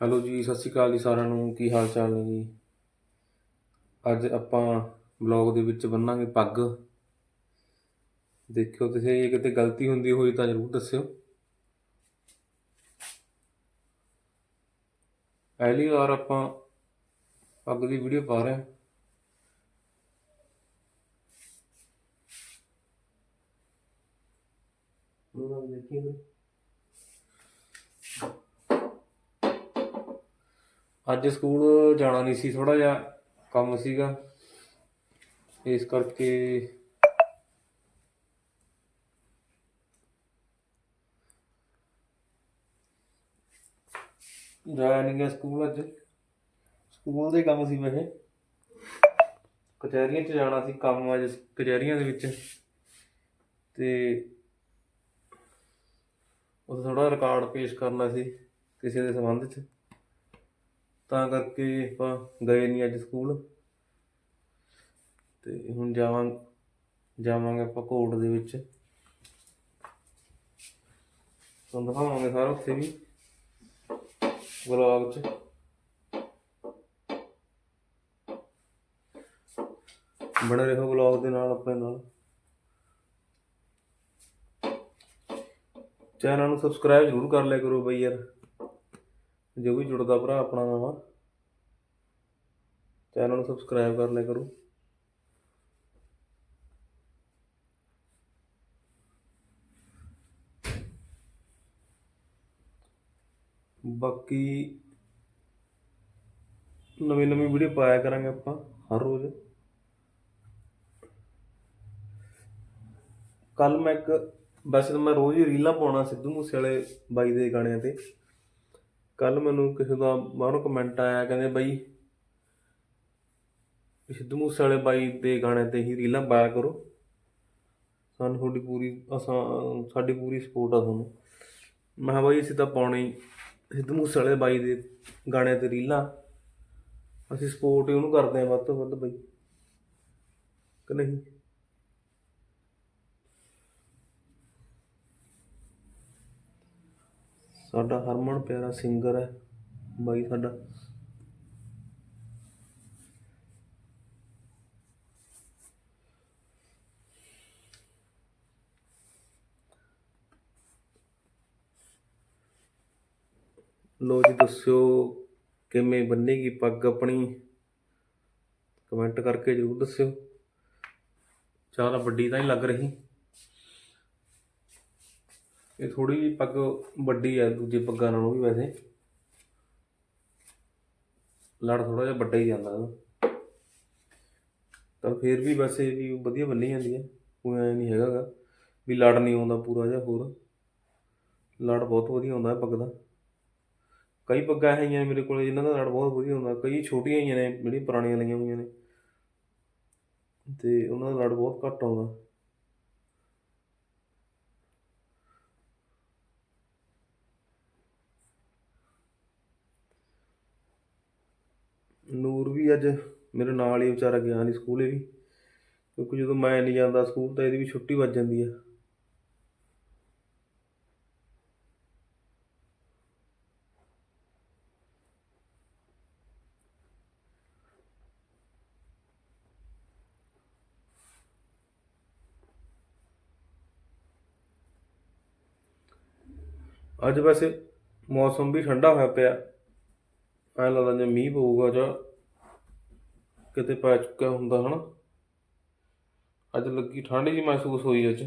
Hello ਜੀ, ਸਤਿ ਸ਼੍ਰੀ ਅਕਾਲ ਜੀ ਸਾਰਿਆਂ ਨੂੰ। ਕੀ ਹਾਲ ਚਾਲ ਨੇ ਜੀ? ਅੱਜ ਆਪਾਂ ਬਲੌਗ ਦੇ ਵਿੱਚ ਬੰਨਾਂਗੇ ਪੱਗ। ਦੇਖਿਓ ਤੁਸੀਂ ਇਹ ਕਿਤੇ ਗਲਤੀ ਹੁੰਦੀ ਹੋਈ ਤਾਂ ਜ਼ਰੂਰ ਦੱਸਿਓ। ਪਹਿਲੀ ਵਾਰ ਆਪਾਂ ਪੱਗ ਦੀ ਵੀਡੀਓ ਪਾ ਰਹੇ ਹਾਂ। ਉਹਨਾਂ ਦੇਖੀਏ। ਅੱਜ ਸਕੂਲ ਜਾਣਾ ਨਹੀਂ ਸੀ ਥੋੜਾ ਜਿਹਾ ਕੰਮ ਸੀਗਾ। ਇਸ ਕਰਕੇ ਜਾਇਆ ਨਹੀਂ ਗਿਆ ਸਕੂਲ ਅੱਜ। ਸਕੂਲ ਦੇ ਕੰਮ ਸੀ ਵੈਸੇ। ਕਚਹਿਰੀਆਂ 'ਚ ਜਾਣਾ ਸੀ ਕੰਮ ਅੱਜ ਕਚਹਿਰੀਆਂ ਦੇ ਵਿੱਚ। ਤੇ ਉਹ ਥੋੜਾ ਰਿਕਾਰਡ ਪੇਸ਼ ਕਰਨਾ ਸੀ ਕਿਸੇ ਦੇ ਸੰਬੰਧ 'ਚ। ਤਾਂ ਕਰਕੇ ਆਪਾਂ ਗਏ ਨਹੀਂ ਅੱਜ ਸਕੂਲ। ਤੇ ਹੁਣ ਜਾਵਾਂ ਜਾਵਾਂਗੇ ਆਪਾਂ ਕੋਰਟ ਦੇ ਵਿੱਚ। ਤੁਹਾਨੂੰ ਦਿਖਾਵਾਂਗੇ ਸਾਰਾ ਉੱਥੇ ਵੀ। ਵਲੌਗ 'ਚ। ਬਣੇ ਰਹੋ ਵਲੌਗ ਦੇ ਨਾਲ ਆਪਣੇ ਨਾਲ। ਚੈਨਲ ਨੂੰ ਸਬਸਕ੍ਰਾਈਬ ਜ਼ਰੂਰ ਕਰ ਲਿਆ ਕਰੋ ਬਈ ਯਾਰ। ਜੋ ਵੀ ਜੁੜਦਾ ਭਰਾ ਆਪਣਾ ਵਾ ਚੈਨਲ ਨੂੰ ਸਬਸਕ੍ਰਾਈਬ ਕਰ ਲਿਆ ਕਰੋ। ਬਾਕੀ ਨਵੀਂ ਨਵੀਂ ਵੀਡੀਓ ਪਾਇਆ ਕਰਾਂਗੇ ਆਪਾਂ ਹਰ ਰੋਜ਼। ਕੱਲ ਮੈਂ ਇੱਕ, ਵੈਸੇ ਤਾਂ ਮੈਂ ਰੋਜ਼ ਹੀ ਰੀਲਾਂ ਪਾਉਣਾ ਸਿੱਧੂ ਮੂਸੇ ਵਾਲੇ ਬਾਈ ਦੇ ਗਾਣਿਆਂ ਤੇ। ਕੱਲ ਮੈਨੂੰ ਕਿਸੇ ਦਾ ਬਾਹਰੋਂ ਕਮੈਂਟ ਆਇਆ, ਕਹਿੰਦੇ ਬਾਈ ਸਿੱਧੂ ਮੂਸੇ ਵਾਲੇ ਬਾਈ ਦੇ ਗਾਣਿਆਂ ਤੇ ਹੀ ਰੀਲਾਂ ਪਾਇਆ ਕਰੋ। ਸਾਨੂੰ ਤੁਹਾਡੀ ਪੂਰੀ ਅਸਾਂ, ਸਾਡੀ ਪੂਰੀ ਸਪੋਰਟ ਆ ਤੁਹਾਨੂੰ। ਮੈਂ ਕਿਹਾ ਬਾਈ ਅਸੀਂ ਤਾਂ ਪਾਉਣੇ ਸਿੱਧੂ ਮੂਸੇ ਵਾਲੇ ਬਾਈ ਦੇ ਗਾਣਿਆਂ ਤੇ ਰੀਲਾਂ। ਅਸੀਂ ਸਪੋਰਟ ਉਹਨੂੰ ਕਰਦੇ ਹਾਂ ਵੱਧ ਤੋਂ ਵੱਧ ਬਾਈ। ਕਿ ਨਹੀਂ? ਸਾਡਾ ਹਰਮਨ ਪਿਆਰਾ ਸਿੰਗਰ ਹੈ। ਬਾਈ ਸਾਡਾ। ਲੋ ਜੀ ਦੱਸਿਓ ਕਿਵੇਂ ਬੰਨੇਗੀ ਪੱਗ ਆਪਣੀ। ਕਮੈਂਟ ਕਰਕੇ ਜ਼ਰੂਰ ਦੱਸਿਓ। ਜ਼ਿਆਦਾ ਵੱਡੀ ਤਾਂ ਨਹੀਂ ਲੱਗ ਰਹੀ। ਇਹ ਥੋੜੀ ਜਿਹੀ ਪੱਗ ਵੱਡੀ ਹੈ ਦੂਜੇ ਪੱਗਾਂ ਨਾਲੋਂ ਵੀ ਵੈਸੇ। ਲੜ ਥੋੜਾ ਜਿਹਾ ਵੱਡਾ ਹੀ ਜਾਂਦਾ ਇਹਦਾ ਤਾਂ ਫਿਰ ਵੀ ਵੈਸੇ ਵੀ ਵਧੀਆ ਬੰਨੀ ਜਾਂਦੀ ਹੈ ਕੋਈ ਐ ਨਹੀਂ ਹੈਗਾ ਗਾ ਵੀ ਲੜ ਨਹੀਂ ਆਉਂਦਾ ਪੂਰਾ ਜਿਹਾ ਹੋਰ। ਲੜ ਬਹੁਤ ਵਧੀਆ ਆਉਂਦਾ ਹੈ ਪੱਗ ਦਾ। ਕਈ ਪੱਗਾਂ ਹੈਗੀਆਂ ਨੇ ਮੇਰੇ ਕੋਲ ਜਿਨ੍ਹਾਂ ਦਾ ਲੜ ਬਹੁਤ ਵਧੀਆ ਹੁੰਦਾ, ਕਈ ਛੋਟੀਆਂ ਹੀ ਨੇ, ਜਿਹੜੀਆਂ ਪੁਰਾਣੀਆਂ ਲਈਆਂ ਹੋਈਆਂ ਨੇ। ਤੇ ਉਹਨਾਂ ਦਾ ਲੜ ਬਹੁਤ ਘੱਟ ਆਉਂਦਾ ਨੂਰ ਵੀ ਅੱਜ ਮੇਰੇ ਨਾਲ ਹੀ ਵਿਚਾਰਾ ਗਿਆ ਨਹੀਂ ਸਕੂਲ ਇਹ ਵੀ, ਕਿਉਂਕਿ ਜਦੋਂ ਮੈਂ ਨਹੀਂ ਜਾਂਦਾ ਸਕੂਲ ਤਾਂ ਇਹਦੀ ਵੀ ਛੁੱਟੀ ਵੱਜ ਜਾਂਦੀ ਆ। ਅੱਜ ਵੈਸੇ ਮੌਸਮ ਵੀ ਠੰਡਾ ਹੋਇਆ ਪਿਆ। ਐਂ ਲੱਗਦਾ ਜਿਵੇਂ ਮੀਂਹ ਪਊਗਾ ਜਾਂ ਕਿਤੇ ਪੈ ਚੁੱਕਿਆ ਹੁੰਦਾ ਹਨਾ। ਅੱਜ ਲੱਗੀ ਠੰਡ ਜੀ ਮਹਿਸੂਸ ਹੋਈ ਅੱਜ।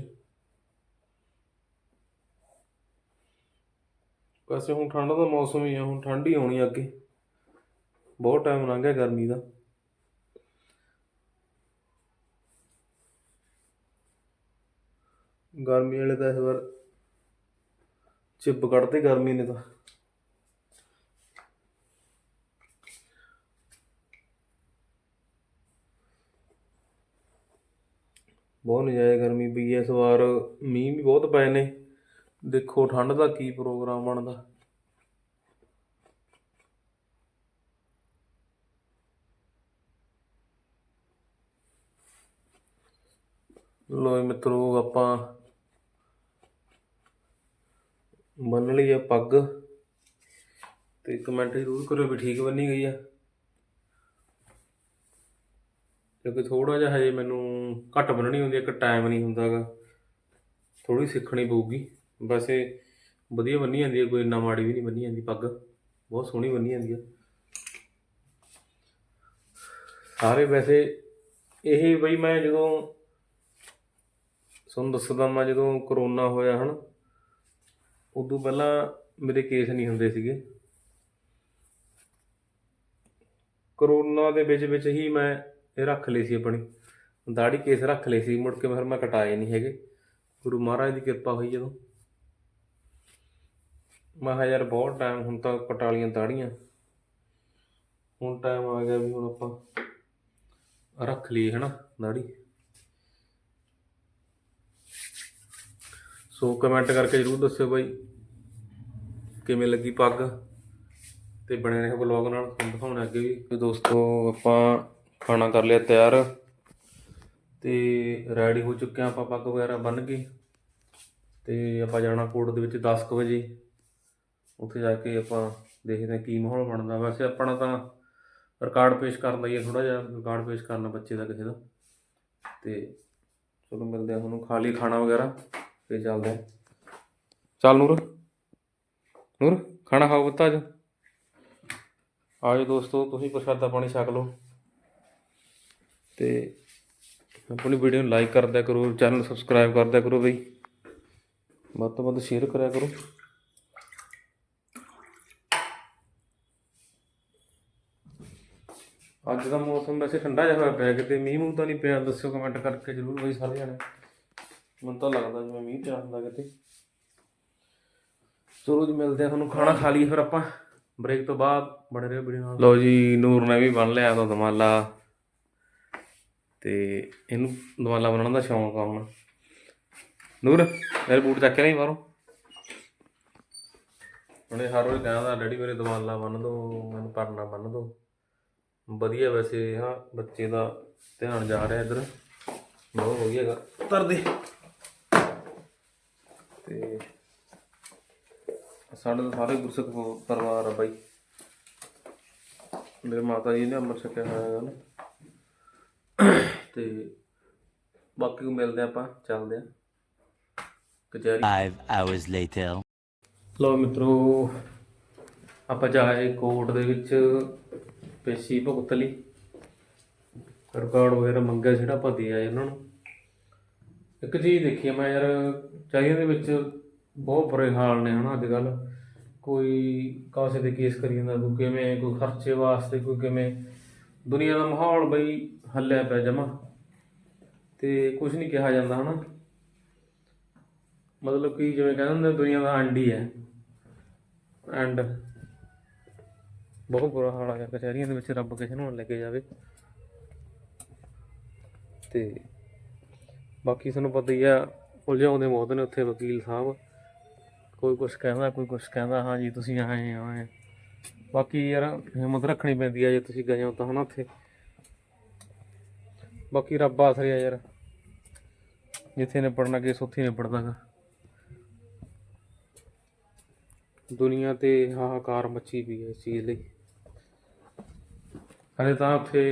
ਵੈਸੇ ਹੁਣ ਠੰਡ ਦਾ ਮੌਸਮ ਹੀ ਆ, ਹੁਣ ਠੰਡ ਹੀ ਆਉਣੀ ਅੱਗੇ। ਬਹੁਤ ਟਾਈਮ ਲੰਘ ਗਿਆ ਗਰਮੀ ਦਾ। ਗਰਮੀ ਵਾਲੇ ਤਾਂ ਇਸ ਵਾਰ ਚਿੱਪ ਕੱਢਦੇ ਗਰਮੀ ਨੇ ਤਾਂ। ਬਹੁਤ ਨਜਾਇਜ਼ ਗਰਮੀ ਪਈ ਹੈ ਇਸ ਵਾਰ। ਮੀਂਹ ਵੀ ਬਹੁਤ ਪਏ ਨੇ। ਦੇਖੋ ਠੰਡ ਦਾ ਕੀ ਪ੍ਰੋਗਰਾਮ ਬਣਦਾ। ਲੋ ਜੀ ਮਿੱਤਰੋ, ਆਪਾਂ ਬੰਨ ਲਈ ਆ ਪੱਗ। ਤੇ ਕਮੈਂਟ ਜ਼ਰੂਰ ਕਰਿਓ ਵੀ ਠੀਕ ਬੰਨੀ ਗਈ ਆ। ਕਿਉਂਕਿ ਥੋੜਾ ਜਿਹਾ ਹਜੇ ਮੈਨੂੰ ਘੱਟ ਬੰਨਣੀ ਹੁੰਦੀ ਹੈ, ਇੱਕ ਟਾਈਮ ਨਹੀਂ ਹੁੰਦਾਗਾ ਥੋੜੀ ਸਿੱਖਣੀ ਪਊਗੀ। ਵੈਸੇ ਵਧੀਆ ਬੰਨੀ ਜਾਂਦੀ ਹੈ, ਕੋਈ ਇੰਨਾ ਮਾੜੀ ਵੀ ਨਹੀਂ ਬੰਨੀ ਜਾਂਦੀ, ਪੱਗ। ਬਹੁਤ ਸੋਹਣੀ ਬੰਨੀ ਜਾਂਦੀ ਹੈ। ਸਾਰੇ ਵੈਸੇ ਇਹ ਬਈ ਮੈਂ ਜਦੋਂ ਤੁਹਾਨੂੰ ਦੱਸਦਾ ਮੈਂ ਜਦੋਂ ਕਰੋਨਾ ਹੋਇਆ, ਹਨ, ਉਦੋਂ ਪਹਿਲਾਂ ਮੇਰੇ ਕੇਸ ਨਹੀਂ ਹੁੰਦੇ ਸੀਗੇ। ਕਰੋਨਾ ਦੇ ਵਿੱਚ ਵਿੱਚ ਹੀ ਮੈਂ ਇਹ ਰੱਖ ਲਈ ਸੀ ਆਪਣੀ। ਦਾੜੀ ਕੇਸ ਰੱਖ ਲਈ ਸੀ, ਮੁੜ ਕੇ ਫਿਰ ਮੈਂ ਕਟਾਏ ਨਹੀਂ ਹੈਗੇ। ਗੁਰੂ ਮਹਾਰਾਜ ਦੀ ਕਿਰਪਾ ਹੋਈ ਜਦੋਂ। ਮੈਂ ਕਿਹਾ ਯਾਰ ਬਹੁਤ ਟਾਈਮ ਹੁਣ ਤਾਂ ਕਟਾ ਲੀਆਂ ਦਾੜੀਆਂ। ਹੁਣ ਟਾਈਮ ਆ ਗਿਆ ਵੀ ਹੁਣ ਆਪਾਂ ਰੱਖ ਲਈ ਹੈ ਨਾ ਦਾੜੀ। ਸੋ ਕਮੈਂਟ ਕਰਕੇ ਜਰੂਰ ਦੱਸਿਓ ਬਾਈ, ਕਿਵੇਂ ਲੱਗੀ ਪੱਗ? ਤੇ ਬਣੇ ਰਹੇ ਬਲੌਗ ਨਾਲ, ਤੁਹਾਨੂੰ ਦਿਖਾਉਣਾ ਅੱਗੇ ਵੀ। ਦੋਸਤੋ, ਆਪਾਂ ਖਾਣਾ ਕਰ ਲਿਆ ਤਿਆਰ ਤੇ ਰੈਡੀ ਹੋ ਚੁੱਕੇ ਹਾਂ ਆਪਾਂ ਪੱਗ ਵਗੈਰਾ ਬੰਨ ਕੇ ਤੇ ਆਪਾਂ ਜਾਣਾ ਕੋਰਟ ਦੇ ਵਿੱਚ 10 ਕੁ ਵਜੇ। ਉੱਥੇ ਜਾ ਕੇ ਆਪਾਂ ਦੇਖਦੇ ਹਾਂ ਕੀ ਮਾਹੌਲ ਬਣਦਾ। ਵੈਸੇ ਆਪਣਾ ਤਾਂ ਰਿਕਾਰਡ ਪੇਸ਼ ਕਰਨ ਦਾ ਹੀ ਥੋੜਾ ਜਿਹਾ ਰਿਕਾਰਡ ਪੇਸ਼ ਕਰਨਾ ਬੱਚੇ ਦਾ ਕਿਸੇ ਦਾ। ਤੇ ਚਲੋ ਮਿਲਦੇ ਆ ਤੁਹਾਨੂੰ ਖਾ ਲਈ ਖਾਣਾ ਵਗੈਰਾ ਫੇਰ ਚੱਲਦੇ ਆ ਚੱਲ ਨੂਰ ਨੂਰ, ਖਾਣਾ ਖਾਓ ਪੁੱਤ ਅੱਜ। ਆਜੋ ਦੋਸਤੋ, ਤੁਸੀਂ ਪ੍ਰਸ਼ਾਦਾ ਪਾਣੀ ਛਕ ਲਓ। ਤੇ ਆਪਣੀ ਵੀਡੀਓ ਨੂੰ ਲਾਈਕ ਕਰਦਿਆ ਕਰੋ ਚੈਨਲ ਸਬਸਕ੍ਰਾਈਬ ਕਰਦਿਆ ਕਰੋ ਬਈ। ਵੱਧ ਤੋਂ ਵੱਧ ਸ਼ੇਅਰ ਕਰਿਆ ਕਰੋ। ਅੱਜ ਦਾ ਮੌਸਮ ਵੈਸੇ ਠੰਡਾ ਜਿਹਾ ਹੋਇਆ ਪਿਆ, ਕਿਤੇ ਮੀਂਹ ਮੂੰਹ ਤਾਂ ਨਹੀਂ ਪਿਆ, ਦੱਸਿਓ ਕਮੈਂਟ ਕਰਕੇ ਜਰੂਰ ਬਈ ਸਾਰੇ ਜਣੇ ਮੈਨੂੰ ਤਾਂ ਲੱਗਦਾ ਜਿਵੇਂ ਮੀਂਹ ਪਿਆ ਹੁੰਦਾ ਕਿਤੇ। ਚਲੋ ਜੀ, ਮਿਲਦੇ ਆ ਤੁਹਾਨੂੰ, ਖਾਣਾ ਖਾ ਲਈਏ ਫਿਰ ਆਪਾਂ। ਬ੍ਰੇਕ ਤੋਂ ਬਾਅਦ ਬਣੇ ਰਹੋ ਵੀਡੀਓ ਨਾਲ। ਲਓ ਜੀ, ਨੂਰ ਨੇ ਵੀ ਬਣ ਲਿਆ ਤਾਂ ਦਮਾਲਾ ਤੇ ਇਹਨੂੰ ਦਮਾਲਾ ਬਣਾਉਣ ਦਾ ਸ਼ੌਂਕ ਆ ਹੁਣ। ਨੂਰ ਮੇਰੇ ਬੂਟ ਚੱਕ ਨਹੀਂ ਬਾਹਰੋਂ। ਉਹਨੇ ਹਰ ਰੋਜ਼ ਕਹਿੰਦਾ ਡੈਡੀ ਮੇਰੇ ਦਮਾਲਾ ਬੰਨ ਦੋ ਮੈਨੂੰ ਪਰਨਾ ਬੰਨ ਦੋ। ਵਧੀਆ ਵੈਸੇ ਹਾਂ ਬੱਚੇ ਦਾ ਧਿਆਨ ਜਾ ਰਿਹਾ ਇੱਧਰ। ਬਹੁਤ ਵਧੀਆਗਾ ਉਤਰ ਦੇ। ਤੇ ਸਾਡੇ ਤਾਂ ਸਾਰੇ ਗੁਰਸਿੱਖ ਪਰਿਵਾਰ ਆ ਬਾਈ। ਮੇਰੇ ਮਾਤਾ ਜੀ ਨੇ ਅੰਮ੍ਰਿਤ ਛਕਿਆ ਹੋਇਆ ਹੈਗਾ ਨਾ। ਤੇ ਬਾਕੀ ਨੂੰ ਮਿਲਦੇ ਆਪਾਂ ਚੱਲਦੇ ਆ ਕਚਹਿਰੀ। Five hours later. ਲਓ ਮਿੱਤਰੋ ਆਪਾਂ ਜਾਏ ਕੋਰਟ ਦੇ ਵਿੱਚ ਪੇਸ਼ੀ ਭੁਗਤ ਲਈ ਰਿਕਾਰਡ ਵਗੈਰਾ ਮੰਗਿਆ ਜਿਹੜਾ ਆਪਾਂ ਦੇ ਆਏ ਉਹਨਾਂ ਨੂੰ। ਇੱਕ ਚੀਜ਼ ਦੇਖੀ ਮੈਂ ਯਾਰ ਚਾਹੀਏ ਦੇ ਵਿੱਚ ਬਹੁਤ ਬੁਰੇ ਹਾਲ ਨੇ ਹਨਾ ਅੱਜ ਕੱਲ ਕੋਈ ਕਾਸੇ ਦੇ ਕੇਸ ਕਰੀ ਜਾਂਦਾ ਕੋਈ ਕਿਵੇਂ ਕੋਈ ਖਰਚੇ ਵਾਸਤੇ ਕੋਈ ਕਿਵੇਂ। ਦੁਨੀਆ ਦਾ ਮਾਹੌਲ ਬਈ ਹੱਲਿਆ ਪਿਆ ਜਮਾ। ਤੇ ਕੁਝ ਨਹੀਂ ਕਿਹਾ ਜਾਂਦਾ ਹਨਾ। ਮਤਲਬ ਕਿ ਜਿਵੇਂ ਕਹਿੰਦੇ ਹੁੰਦੇ ਦੁਨੀਆ ਦਾ ਐਂਡ ਹੀ ਹੈ। ਐਂਡ ਬਹੁਤ ਬੁਰਾ ਹਾਲ ਆ ਯਾਰ ਕਚਹਿਰੀਆਂ ਦੇ ਵਿੱਚ, ਰੱਬ ਕਿਸੇ ਨੂੰ ਨਾ ਲੈ ਕੇ ਜਾਵੇ। ਤੇ ਬਾਕੀ ਤੁਹਾਨੂੰ ਪਤਾ ਹੀ ਆ, ਉਲਝਾਉਂਦੇ ਬਹੁਤ ਨੇ ਉੱਥੇ ਵਕੀਲ ਸਾਹਿਬ। ਕੋਈ ਕੁਝ ਕਹਿੰਦਾ, ਕੋਈ ਕੁਝ ਕਹਿੰਦਾ, ਹਾਂ ਜੀ, ਤੁਸੀਂ ਆਏ ਆਏ ਬਾਕੀ ਯਾਰ ਹਿੰਮਤ ਰੱਖਣੀ ਪੈਂਦੀ ਆ ਜੇ ਤੁਸੀਂ ਗਏ ਹੋ ਤਾਂ ਹਨਾ ਉੱਥੇ। ਬਾਕੀ ਰੱਬ ਆਸਰੇ ਆ ਯਾਰ। ਜਿੱਥੇ ਨਿਬੜਨਾ ਕੇਸ ਉੱਥੇ ਨਿਬੜਦਾ ਗਾ ਦੁਨੀਆ ਤੇ ਹਾਹਾਕਾਰ ਮੱਚੀ ਪਈ ਹੈ ਇਸ ਚੀਜ਼ ਲਈ। ਹਲੇ ਤਾਂ ਉੱਥੇ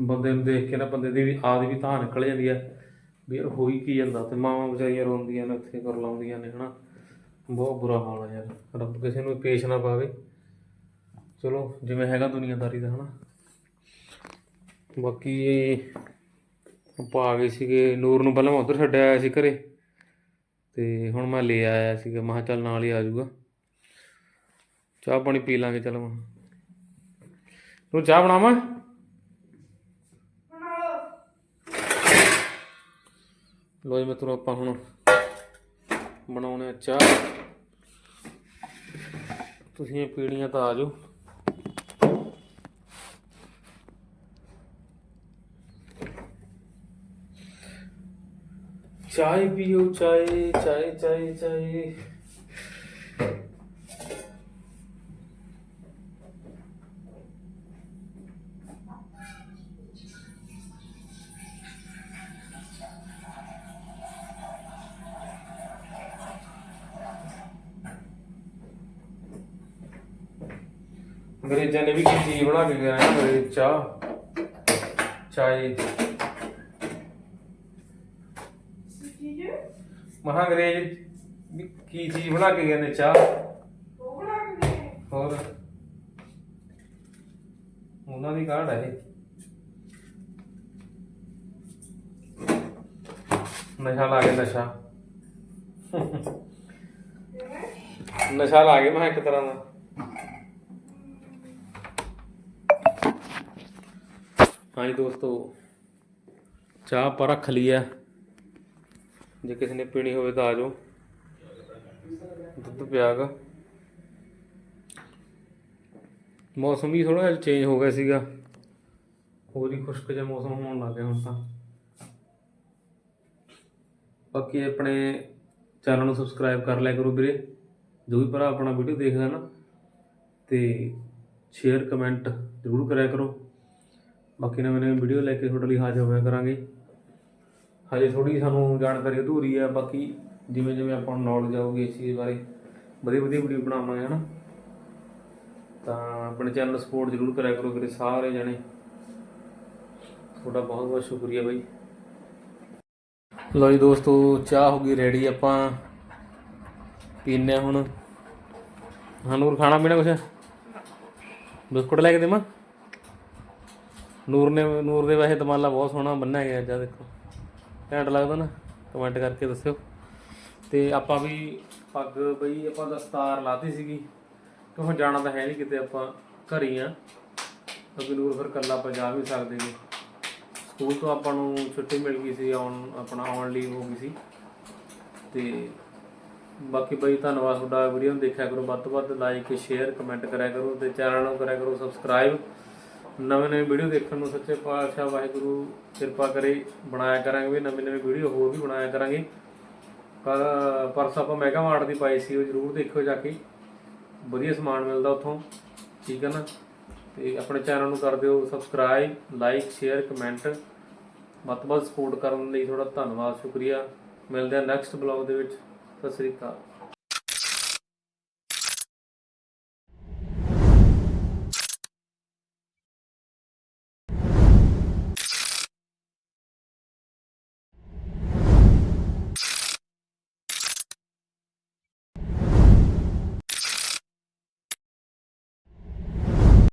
ਬੰਦੇ ਨੂੰ ਦੇਖ ਕੇ ਨਾ ਬੰਦੇ ਦੀ ਵੀ ਆਦ ਵੀ ਤਾਂ ਨਿਕਲ ਜਾਂਦੀ ਹੈ ਵੀ ਯਾਰ ਹੋਈ ਕੀ ਜਾਂਦਾ। ਤੇ ਮਾਵਾਂ ਵਿਚਾਰੀਆਂ ਰੋਂਦੀਆਂ ਨੇ, ਉੱਥੇ ਕਰ ਲਾਉਂਦੀਆਂ ਨੇ, ਹਨਾ। ਬਹੁਤ ਬੁਰਾ ਹਾਲ ਹੈ ਯਾਰ। ਰੱਬ ਕਿਸੇ ਨੂੰ ਪੇਸ਼ ਨਾ ਪਾਵੇ। ਚਲੋ, ਜਿਵੇਂ ਹੈਗਾ ਦੁਨੀਆਦਾਰੀ ਦਾ, ਹਨਾ। ਬਾਕੀ ਇਹ ਆਪਾਂ ਆ ਗਏ ਸੀਗੇ, ਨੂਰ ਨੂੰ ਪਹਿਲਾਂ ਮੈਂ ਉੱਧਰ ਛੱਡਿਆ ਆਇਆ ਸੀ ਘਰੇ। ਤੇ ਹੁਣ ਮੈਂ ਲੈ ਆਇਆ ਸੀਗਾ, ਮੈਂ ਚੱਲ ਨਾਲ ਹੀ ਆ ਜਾਊਗਾ। ਚਾਹ ਪਾਣੀ ਪੀ ਲਾਂਗੇ, ਚਲ ਮੈਂ। ਤੂੰ ਚਾਹ ਬਣਾਵਾਂ? ਲੋ ਜੀ ਮਿੱਤਰੋ, ਆਪਾਂ ਹੁਣ ਬਣਾਉਣੇ ਆ ਚਾਹ। ਤੁਸੀਂ ਇਹ ਪੀਣੀਆਂ ਤਾਂ ਆ ਜਾਓ। ਚਾਹ ਪੀਓ, ਚਾਹ ਚਾਹ ਚਾਹ ਚਾਹ। ਅੰਗਰੇਜ਼ਾਂ ਨੇ ਵੀ ਕੀ ਬਣਾ ਕੇ ਗਿਆ ਨਾ ਮੇਰੇ ਚਾਹ। ਚਾਹੇ ਮਹਾਂ ਅੰਗਰੇਜ਼ ਵੀ ਕੀ ਚੀਜ਼ ਬਣਾ ਕੇ ਗਏ ਨੇ ਚਾਹ? ਹੋਰ? ਉਹਨਾਂ ਦੀ ਕਾਢ ਹੈ ਇਹ। ਨਸ਼ਾ ਲਾ ਕੇ ਨਸ਼ਾ। ਨਸ਼ਾ ਲਾ ਕੇ ਮੈਂ ਇੱਕ ਤਰ੍ਹਾਂ ਦਾ। ਹਾਂਜੀ ਦੋਸਤੋ ਚਾਹ ਆਪਾਂ ਰੱਖ ਲਈ ਹੈ ਜੇ ਕਿਸੇ ਨੇ ਪੀਣੀ ਹੋਵੇ ਤਾਂ ਆ ਜਾਓ। ਦੁੱਧ ਪਿਆਗਾ ਮੌਸਮ ਵੀ ਥੋੜਾ ਜਿਹਾ ਚੇਂਜ ਹੋ ਗਿਆ ਸੀਗਾ। ਹੋਰ ਹੀ ਖੁਸ਼ਕ ਜਿਹਾ ਮੌਸਮ ਹੋਣ ਲੱਗ ਗਿਆ ਹੁਣ ਤਾਂ। ਬਾਕੀ ਆਪਣੇ ਚੈਨਲ ਨੂੰ ਸਬਸਕ੍ਰਾਈਬ ਕਰ ਲਿਆ ਕਰੋ ਵੀਰੇ। ਜੋ ਵੀ ਭਰਾ ਆਪਣਾ ਵੀਡੀਓ ਦੇਖਦਾ ਨਾ, ਤੇ ਸ਼ੇਅਰ ਕਮੈਂਟ ਜ਼ਰੂਰ ਕਰਿਆ ਕਰੋ। ਬਾਕੀ ਨਵੇਂ ਨਵੇਂ ਵੀਡੀਓ ਲੈ ਕੇ ਤੁਹਾਡੇ ਲਈ ਹਾਜ਼ਰ ਹੋਇਆ ਕਰਾਂਗੇ। ਹਜੇ ਥੋੜੀ ਸਾਨੂੰ ਜਾਣਕਾਰੀ ਅਧੂਰੀ ਆ ਬਾਕੀ ਜਿਵੇਂ ਜਿਵੇਂ ਆਪਾਂ ਨੂੰ ਨੌਲੇਜ ਆਊਗੀ ਇਸ ਚੀਜ਼ ਬਾਰੇ ਵਧੀਆ ਵਧੀਆ ਵੀਡੀਓ ਬਣਾਵਾਂਗੇ ਹਨਾ। ਤਾਂ ਆਪਣੇ ਚੈਨਲ ਨੂੰ ਸਪੋਰਟ ਜ਼ਰੂਰ ਕਰਿਆ ਕਰੋ ਵੀਰੇ, ਸਾਰੇ ਜਣੇ। ਤੁਹਾਡਾ ਬਹੁਤ ਬਹੁਤ ਸ਼ੁਕਰੀਆ ਬਾਈ। ਲੋ ਜੀ ਦੋਸਤੋ, ਚਾਹ ਹੋ ਗਈ ਰੈਡੀ ਆਪਾਂ ਪੀਨੇ ਆ ਹੁਣ। ਹਾਂ ਖਾਣਾ ਪੀਣਾ ਕੁਛ? ਬਿਸਕੁਟ ਲੈ ਕੇ ਦੇਵਾਂ? ਨੂਰ ਨੇ, ਨੂਰ ਦੇ ਵੈਸੇ ਦਮਾਲਾ ਬਹੁਤ ਸੋਹਣਾ ਬੰਨਿਆ ਗਿਆ ਅੱਜ, ਆਹ ਦੇਖੋ। ਘੈਂਟ ਲੱਗਦਾ ਨਾ ਕਮੈਂਟ ਕਰਕੇ ਦੱਸਿਓ। ਤੇ ਆਪਾਂ ਵੀ ਪੱਗ ਬਈ ਆਪਾਂ ਦਸਤਾਰ ਲਾਤੀ ਸੀਗੀ ਕਿ ਹੁਣ ਜਾਣਾ ਤਾਂ ਹੈ ਨਹੀਂ ਕਿਤੇ ਆਪਾਂ ਘਰ ਹੀ ਆ। ਕਿਉਂਕਿ ਨੂਰ ਫਿਰ ਕੱਲਾ ਆਪਾਂ ਜਾ ਵੀ ਸਕਦੇ ਨੇ ਸਕੂਲ ਤੋਂ ਆਪਾਂ ਨੂੰ ਛੁੱਟੀ ਮਿਲ ਗਈ ਸੀ, ਆਉਣ, ਆਪਣਾ ਆਉਣ ਲਈ ਹੋ ਗਈ ਸੀ। ਤੇ ਬਾਕੀ ਬਈ ਧੰਨਵਾਦ ਤੁਹਾਡਾ ਵੀਡੀਓ ਨੂੰ ਦੇਖਿਆ ਕਰੋ, ਵੱਧ ਤੋਂ ਵੱਧ ਲਾਈਕ ਸ਼ੇਅਰ ਕਮੈਂਟ ਕਰਿਆ ਕਰੋ ਤੇ ਚੈਨਲ ਨੂੰ ਕਰਿਆ ਕਰੋ ਸਬਸਕ੍ਰਾਈਬ ਨਵੇਂ ਨਵੇਂ ਵੀਡੀਓ ਦੇਖਣ ਨੂੰ ਸੱਚੇ ਪਾਤਸ਼ਾਹ ਵਾਹਿਗੁਰੂ ਕਿਰਪਾ ਕਰੇ, ਬਣਾਇਆ ਕਰਾਂਗੇ ਵੀ ਨਵੀਂ ਨਵੀਂ ਵੀਡੀਓ ਹੋਰ ਵੀ ਬਣਾਇਆ ਕਰਾਂਗੇ। ਪਰ ਪਰਸ ਆਪਾਂ ਮੈਗਾ ਮਾਰਟ ਦੀ ਪਾਈ ਸੀ, ਉਹ ਜਰੂਰ ਦੇਖਿਓ ਜਾ ਕੇ। ਵਧੀਆ ਸਮਾਨ ਮਿਲਦਾ ਉੱਥੋਂ, ਠੀਕ ਹੈ ਨਾ? ਤੇ ਆਪਣੇ ਚੈਨਲ ਨੂੰ ਕਰ ਦਿਓ ਸਬਸਕ੍ਰਾਈਬ ਲਾਈਕ ਸ਼ੇਅਰ ਕਮੈਂਟ ਵੱਧ ਵੱਧ ਸਪੋਰਟ ਕਰਨ ਲਈ ਤੁਹਾਡਾ ਧੰਨਵਾਦ, ਸ਼ੁਕਰੀਆ। ਮਿਲਦੇ ਹਾਂ ਨੈਕਸਟ ਬਲੌਗ ਦੇ ਵਿੱਚ। ਸਤਿ ਸ੍ਰੀ ਅਕਾਲ।